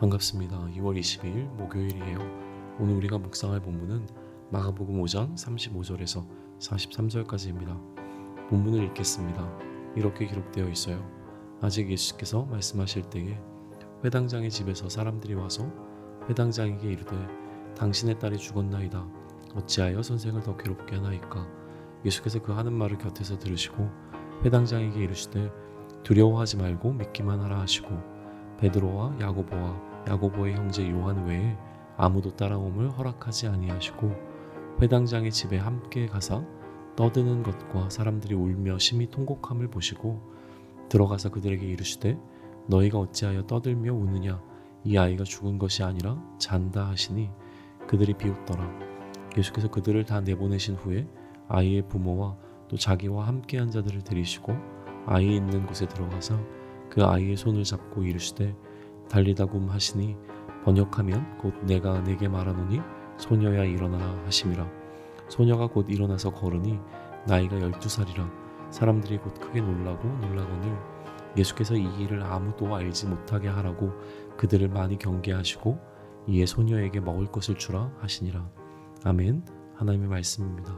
반갑습니다. 2월 22일 목요일이에요. 오늘 우리가 묵상할 본문은 마가복음 5장 35절에서 43절까지입니다. 본문을 읽겠습니다. 이렇게 기록되어 있어요. 아직 예수께서 말씀하실 때에 회당장의 집에서 사람들이 와서 회당장에게 이르되 당신의 딸이 죽었나이다. 어찌하여 선생을 더 괴롭게 하나이까? 예수께서 그 하는 말을 곁에서 들으시고 회당장에게 이르시되 두려워하지 말고 믿기만 하라 하시고 베드로와 야고보와 야고보의 형제 요한 외에 아무도 따라옴을 허락하지 아니하시고 회당장의 집에 함께 가사 떠드는 것과 사람들이 울며 심히 통곡함을 보시고 들어가서 그들에게 이르시되 너희가 어찌하여 떠들며 우느냐? 이 아이가 죽은 것이 아니라 잔다 하시니 그들이 비웃더라. 예수께서 그들을 다 내보내신 후에 아이의 부모와 또 자기와 함께한 자들을 들이시고 아이 있는 곳에 들어가서 그 아이의 손을 잡고 이르시되 달리다굼 하시니 번역하면 곧 내가 내게 말하노니 소녀야 일어나라 하심이라. 소녀가 곧 일어나서 걸으니 나이가 열두 살이라. 사람들이 곧 크게 놀라고 놀라거늘 예수께서 이 일을 아무도 알지 못하게 하라고 그들을 많이 경계하시고 이에 소녀에게 먹을 것을 주라 하시니라. 아멘. 하나님의 말씀입니다.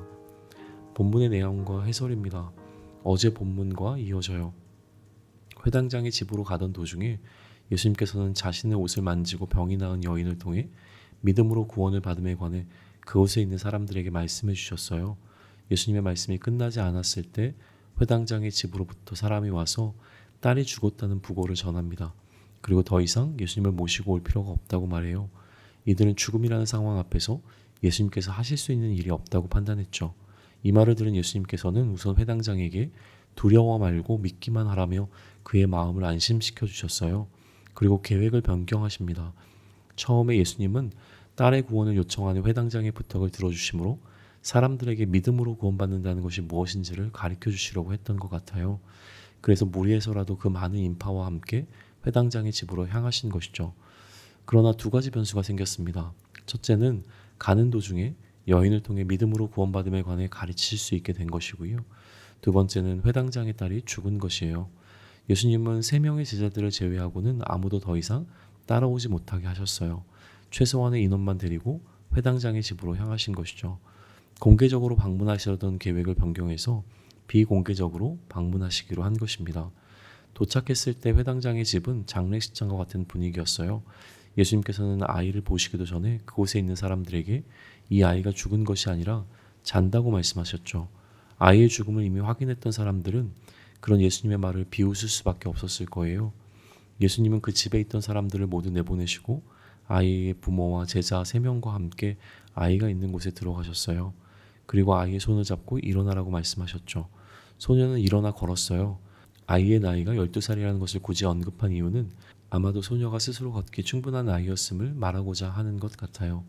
본문의 내용과 해설입니다. 어제 본문과 이어져요. 회당장의 집으로 가던 도중에 예수님께서는 자신의 옷을 만지고 병이 나은 여인을 통해 믿음으로 구원을 받음에 관해 그곳에 있는 사람들에게 말씀해 주셨어요. 예수님의 말씀이 끝나지 않았을 때 회당장의 집으로부터 사람이 와서 딸이 죽었다는 부고를 전합니다. 그리고 더 이상 예수님을 모시고 올 필요가 없다고 말해요. 이들은 죽음이라는 상황 앞에서 예수님께서 하실 수 있는 일이 없다고 판단했죠. 이 말을 들은 예수님께서는 우선 회당장에게 두려워 말고 믿기만 하라며 그의 마음을 안심시켜 주셨어요. 그리고 계획을 변경하십니다. 처음에 예수님은 딸의 구원을 요청하는 회당장의 부탁을 들어주심으로 사람들에게 믿음으로 구원받는다는 것이 무엇인지를 가르쳐 주시려고 했던 것 같아요. 그래서 무리에서라도 그 많은 인파와 함께 회당장의 집으로 향하신 것이죠. 그러나 두 가지 변수가 생겼습니다. 첫째는 가는 도중에 여인을 통해 믿음으로 구원받음에 관해 가르칠 수 있게 된 것이고요. 두 번째는 회당장의 딸이 죽은 것이에요. 예수님은 세 명의 제자들을 제외하고는 아무도 더 이상 따라오지 못하게 하셨어요. 최소한의 인원만 데리고 회당장의 집으로 향하신 것이죠. 공개적으로 방문하시려던 계획을 변경해서 비공개적으로 방문하시기로 한 것입니다. 도착했을 때 회당장의 집은 장례식장과 같은 분위기였어요. 예수님께서는 아이를 보시기도 전에 그곳에 있는 사람들에게 이 아이가 죽은 것이 아니라 잔다고 말씀하셨죠. 아이의 죽음을 이미 확인했던 사람들은 그런 예수님의 말을 비웃을 수밖에 없었을 거예요. 예수님은 그 집에 있던 사람들을 모두 내보내시고 아이의 부모와 제자 세 명과 함께 아이가 있는 곳에 들어가셨어요. 그리고 아이의 손을 잡고 일어나라고 말씀하셨죠. 소녀는 일어나 걸었어요. 아이의 나이가 12살이라는 것을 굳이 언급한 이유는 아마도 소녀가 스스로 걷기 충분한 아이였음을 말하고자 하는 것 같아요.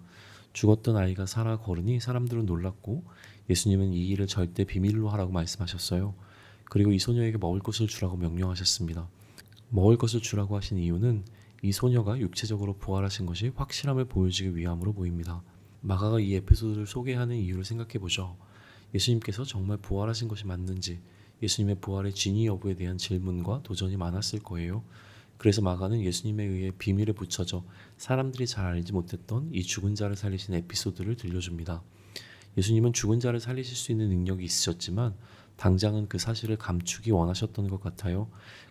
죽었던 아이가 살아 걸으니 사람들은 놀랐고 예수님은 이 일을 절대 비밀로 하라고 말씀하셨어요. 그리고 이 소녀에게 먹을 것을 주라고 명령하셨습니다. 먹을 것을 주라고 하신 이유는 이 소녀가 육체적으로 부활하신 것이 확실함을 보여주기 위함으로 보입니다. 마가가 이 에피소드를 소개하는 이유를 생각해 보죠. 예수님께서 정말 부활하신 것이 맞는지 예수님의 부활의 진위 여부에 대한 질문과 도전이 많았을 거예요. 그래서 마가는 예수님에 의해 비밀에 붙여져 사람들이 잘 알지 못했던 이 죽은 자를 살리신 에피소드를 들려줍니다. 예수님은 죽은 자를 살리실 수 있는 능력이 있으셨지만 당장은 그 사실을 감추기 원하셨던 것 같아요.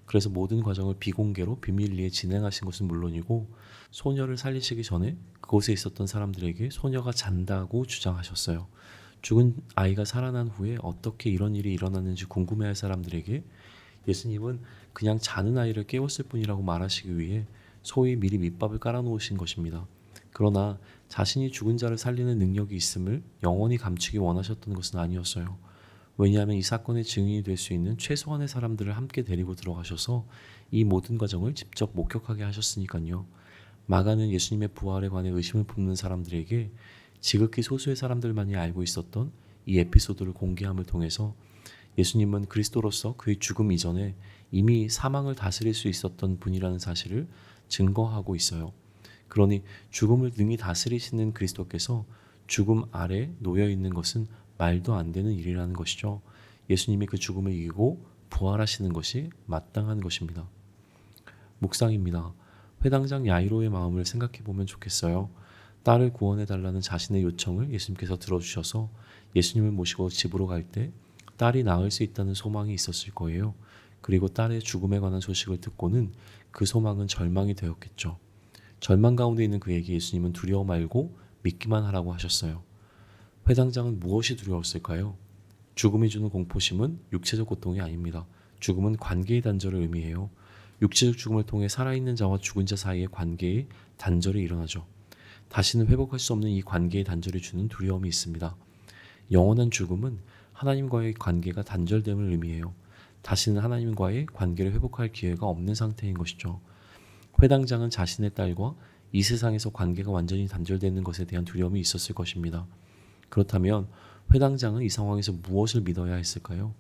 그래서 모든 과정을 비공개로 비밀리에 진행하신 것은 물론이고 소녀를 살리시기 전에 그곳에 있었던 사람들에게 소녀가 잔다고 주장하셨어요. 죽은 아이가 살아난 후에 어떻게 이런 일이 일어났는지 궁금해할 사람들에게 예수님은 그냥 자는 아이를 깨웠을 뿐이라고 말하시기 위해 소위 미리 밑밥을 깔아놓으신 것입니다. 그러나 자신이 죽은 자를 살리는 능력이 있음을 영원히 감추기 원하셨던 것은 아니었어요. 왜냐하면 이 사건의 증인이 될 수 있는 최소한의 사람들을 함께 데리고 들어가셔서 이 모든 과정을 직접 목격하게 하셨으니까요. 마가는 예수님의 부활에 관해 의심을 품는 사람들에게 지극히 소수의 사람들만이 알고 있었던 이 에피소드를 공개함을 통해서 예수님은 그리스도로서 그의 죽음 이전에 이미 사망을 다스릴 수 있었던 분이라는 사실을 증거하고 있어요. 그러니 죽음을 능히 다스리시는 그리스도께서 죽음 아래 놓여 있는 것은 말도 안 되는 일이라는 것이죠. 예수님이 그 죽음을 이기고 부활하시는 것이 마땅한 것입니다. 묵상입니다. 회당장 야이로의 마음을 생각해 보면 좋겠어요. 딸을 구원해 달라는 자신의 요청을 예수님께서 들어주셔서 예수님을 모시고 집으로 갈 때 딸이 나을 수 있다는 소망이 있었을 거예요. 그리고 딸의 죽음에 관한 소식을 듣고는 그 소망은 절망이 되었겠죠. 절망 가운데 있는 그에게 예수님은 두려워 말고 믿기만 하라고 하셨어요. 회당장은 무엇이 두려웠을까요? 죽음이 주는 공포심은 육체적 고통이 아닙니다. 죽음은 관계의 단절을 의미해요. 육체적 죽음을 통해 살아있는 자와 죽은 자 사이의 관계의 단절이 일어나죠. 다시는 회복할 수 없는 이 관계의 단절이 주는 두려움이 있습니다. 영원한 죽음은 하나님과의 관계가 단절됨을 의미해요. 다시는 하나님과의 관계를 회복할 기회가 없는 상태인 것이죠. 회당장은 자신의 딸과 이 세상에서 관계가 완전히 단절되는 것에 대한 두려움이 있었을 것입니다. 그렇다면 회당장은 이 상황에서 무엇을 믿어야 했을까요?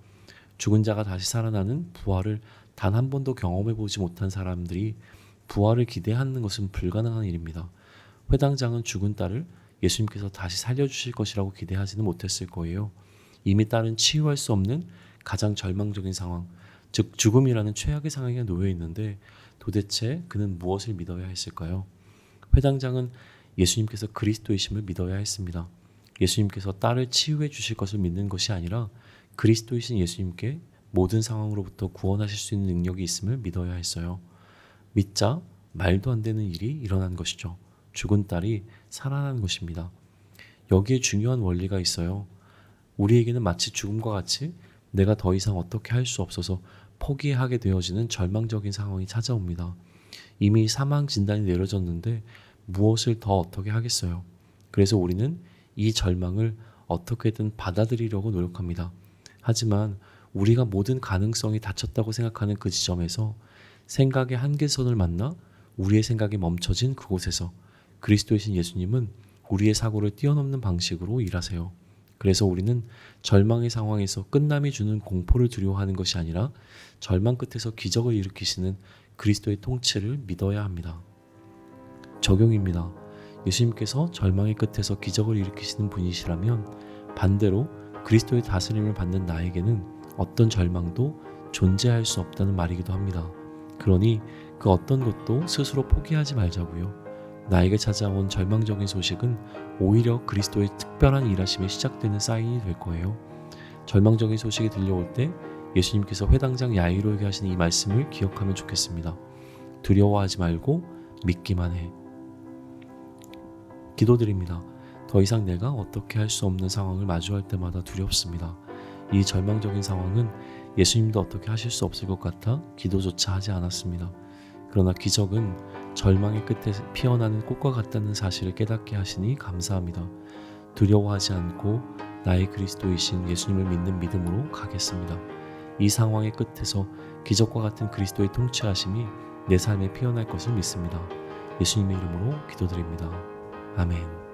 죽은 자가 다시 살아나는 부활을 단 한 번도 경험해 보지 못한 사람들이 부활을 기대하는 것은 불가능한 일입니다. 회당장은 죽은 딸을 예수님께서 다시 살려주실 것이라고 기대하지는 못했을 거예요. 이미 딸은 치유할 수 없는 가장 절망적인 상황, 즉 죽음이라는 최악의 상황에 놓여 있는데 도대체 그는 무엇을 믿어야 했을까요? 회당장은 예수님께서 그리스도이심을 믿어야 했습니다. 예수님께서 딸을 치유해 주실 것을 믿는 것이 아니라 그리스도이신 예수님께 모든 상황으로부터 구원하실 수 있는 능력이 있음을 믿어야 했어요. 믿자 말도 안 되는 일이 일어난 것이죠. 죽은 딸이 살아난 것입니다. 여기에 중요한 원리가 있어요. 우리에게는 마치 죽음과 같이 내가 더 이상 어떻게 할 수 없어서 포기하게 되어지는 절망적인 상황이 찾아옵니다. 이미 사망 진단이 내려졌는데 무엇을 더 어떻게 하겠어요? 그래서 우리는 이 절망을 어떻게든 받아들이려고 노력합니다. 하지만 우리가 모든 가능성이 닫혔다고 생각하는 그 지점에서 생각의 한계선을 만나 우리의 생각이 멈춰진 그곳에서 그리스도이신 예수님은 우리의 사고를 뛰어넘는 방식으로 일하세요. 그래서 우리는 절망의 상황에서 끝남이 주는 공포를 두려워하는 것이 아니라 절망 끝에서 기적을 일으키시는 그리스도의 통치를 믿어야 합니다. 적용입니다. 예수님께서 절망의 끝에서 기적을 일으키시는 분이시라면 반대로 그리스도의 다스림을 받는 나에게는 어떤 절망도 존재할 수 없다는 말이기도 합니다. 그러니 그 어떤 것도 스스로 포기하지 말자고요. 나에게 찾아온 절망적인 소식은 오히려 그리스도의 특별한 일하심이 시작되는 사인이 될 거예요. 절망적인 소식이 들려올 때 예수님께서 회당장 야이로에게 하신 이 말씀을 기억하면 좋겠습니다. 두려워하지 말고 믿기만 해. 기도드립니다. 더 이상 내가 어떻게 할 수 없는 상황을 마주할 때마다 두렵습니다. 이 절망적인 상황은 예수님도 어떻게 하실 수 없을 것 같아 기도조차 하지 않았습니다. 그러나 기적은 절망의 끝에 피어나는 꽃과 같다는 사실을 깨닫게 하시니 감사합니다. 두려워하지 않고 나의 그리스도이신 예수님을 믿는 믿음으로 가겠습니다. 이 상황의 끝에서 기적과 같은 그리스도의 통치하심이 내 삶에 피어날 것을 믿습니다. 예수님의 이름으로 기도드립니다. 아멘.